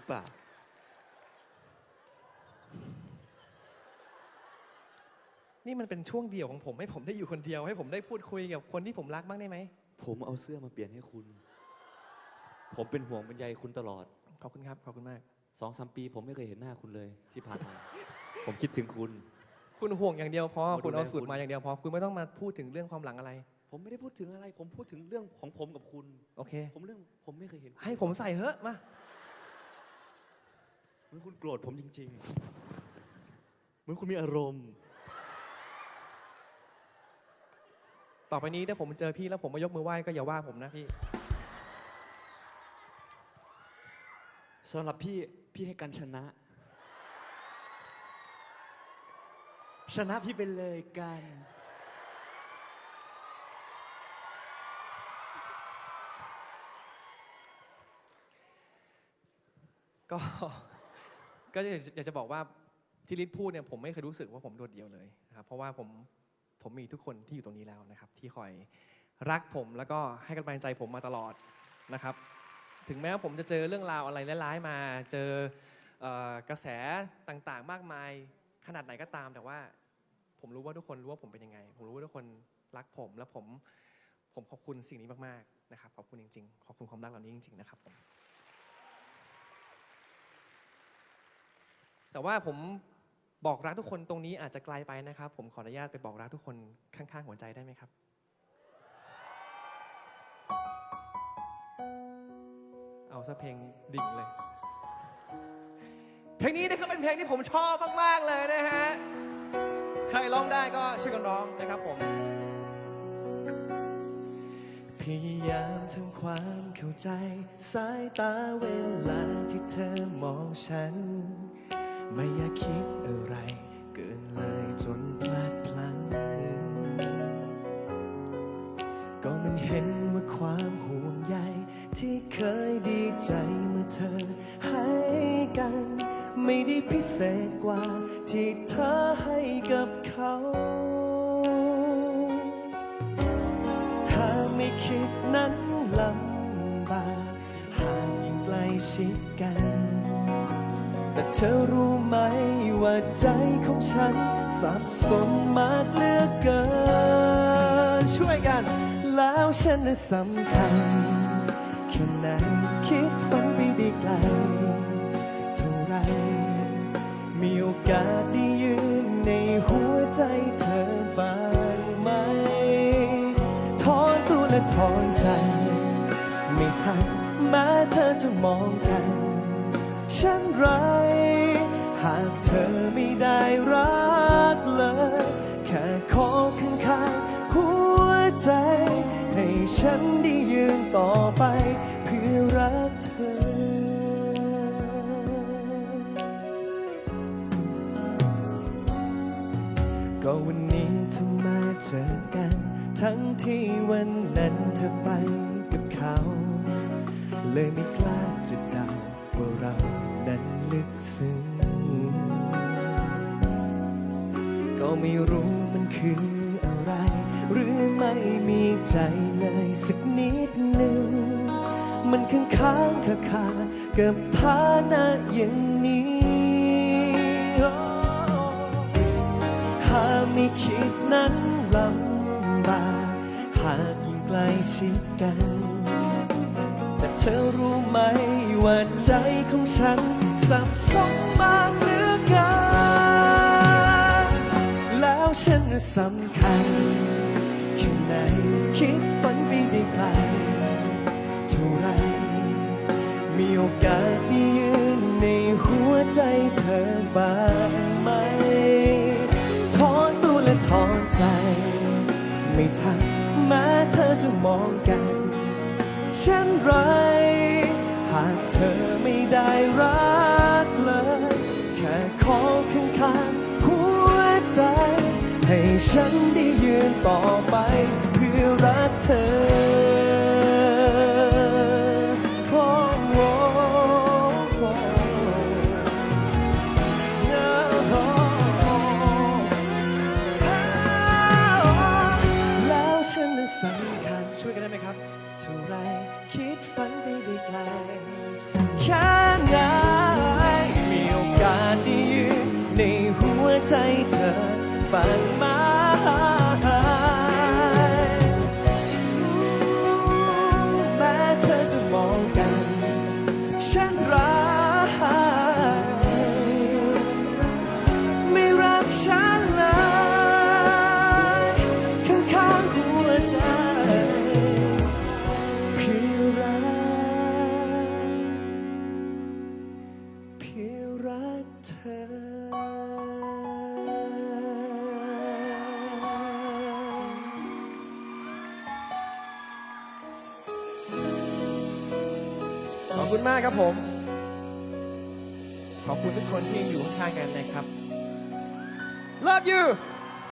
รือเปล่า นี่มันเป็นช่วงเดียวของผม ให้ผมได้อยู่คนเดียว ให้ผมได้พูดคุยกับคนที่ผมรักบ้างได้ไหม ผมเอาเสื้อมาเปลี่ยนให้คุณ ผมเป็นห่วงเป็นใยคุณตลอด ขอบคุณครับ ขอบคุณมาก สองสามปีผมไม่เคยเห็นหน้าคุณเลยที่ผ่านมา ผมคิดถึงคุณ คุณห่วงอย่างเดียวพอมาดูคุณเอาแลสูตคุรณมาอย่างเดียวพอ คุณไม่ต้องมาพูดถึงเรื่องความหลังอะไร ผมไม่ได้พูดถึงอะไร ผมพูดถึงเรื่องของผมกับคุณ โอเค ผมเรื่องผมไม่เคยเห็นคุณให้ผมใส่เถอะมา เหมือนคุณโกรธผมจริง ๆ เหมือนคุณมีอารมณ์ ต่อไปนี้ถ้าผมเจอพี่แล้วผมมายกมือไหว้ก็อย่าว่าผมนะพี่ สำหรับพี่ พี่ให้กันชนะ ชนะพี่ไปเลยกัน ก็ ก็อยากจะบอกว่าที่ลิศพูดเนี่ยผมไม่เคยรู้สึกว่าผมโดดเดี่ยวเลยนะครับเพราะว่าผมผมมีทุกคนที่อยู่ตรงนี้แล้วนะครับ ที่คอยรักผมแล้วก็ให้กำลังใจผมมาตลอดนะครับ ถึงแม้ว่าผมจะเจอเรื่องราวอะไรร้ายๆมา เจอเอ่อกระแสต่างๆ มากมายขนาดไหนก็ตาม แต่ว่าผมรู้ว่าทุกคนรู้ว่าผมเป็นยังไง ผมรู้ว่าทุกคนรักผมและผมผมขอบคุณสิ่งนี้มากๆนะครับขอบคุณจริงๆขอบคุณความรักเหล่านี้จริงๆนะครับผม แต่ว่าผมบอกรักทุกคนตรงนี้อาจจะไกลไปนะครับ ผมขออนุญาตไปบอกรักทุกคนข้างๆหัวใจได้ไหมครับ เอาซะเพลงดิ่งเลย เพลงนี้นะครับเป็นเพลงที่ผมชอบมากๆเลยนะฮะ ใครร้องได้ก็ช่วยกันร้องนะครับผมพยายามทำความเข้าใจ สายตาเวลาที่เธอมองฉัน ไม่อยากคิดอะไร เกินเลยจนพลาดพลั้งก็มันเห็นว่าความห่วงใยที่เคยดีใจเมื่อเธอให้กัน ไม่ได้พิเศษกว่าที่เธอให้กับเขา ใจของฉันสับสนมากเหลือเกิน ช่วยกัน แล้วฉันน่ะสำคัญแค่ไหนคิดฝันไปได้ไกล เท่าไร มีโอกาสได้ยืนในหัวใจเธอบ้างไหมถอนตัวและถอนใจ ไม่ทันแม้เธอจะมองกัน ฉันไร หากเธอไม่ได้รักเลย แค่ขอข้างๆหัวใจ ให้ฉันได้ยืนต่อไป เพื่อรักเธอ ก็วันนี้เธอมาเจอกัน ทั้งที่วันนั้นเธอไปกับเขา เลยไม่กล้าจะเดาว่าเรานั้นลึกซึ้ง ไม่รู้มันคืออะไร หรือไม่มีใจเลยสักนิดหนึ่ง มันค้างค้างคาคาๆกับฐานะอย่างนี้ หากไม่คิดนั้นลำบากหากยิ่งใกล้ชิดกัน แต่เธอรู้ไหมว่าใจของฉันสับสน สำคัญแค่ไหนคิดฝันไปได้ไกลเท่าไร มีโอกาสได้ยืนในหัวใจเธอบ้างไหมถอนตัวและถอนใจ ไม่ทันแม้เธอจะมองกันเช่นไร หากเธอไม่ได้รักเลย แค่ขอข้างๆหัวใจ ให้ฉันได้ยืนต่อไปเพื่อรักเธอสำคัญช่วยกันได้ไหมครับท่ไรคิดฝันไปไกลแค่ไหนมีโอกาสได้ยืนในหัวใจ บางไม้แม้เธอจะมองกัน ฉันรักไม่รักฉันเลยข้างๆหัวใจเพียงรักเพียงรักเธอ ขอบคุณมากครับผม ขอบคุณทุกคนที่อยู่ข้างๆกันนะครับ Love you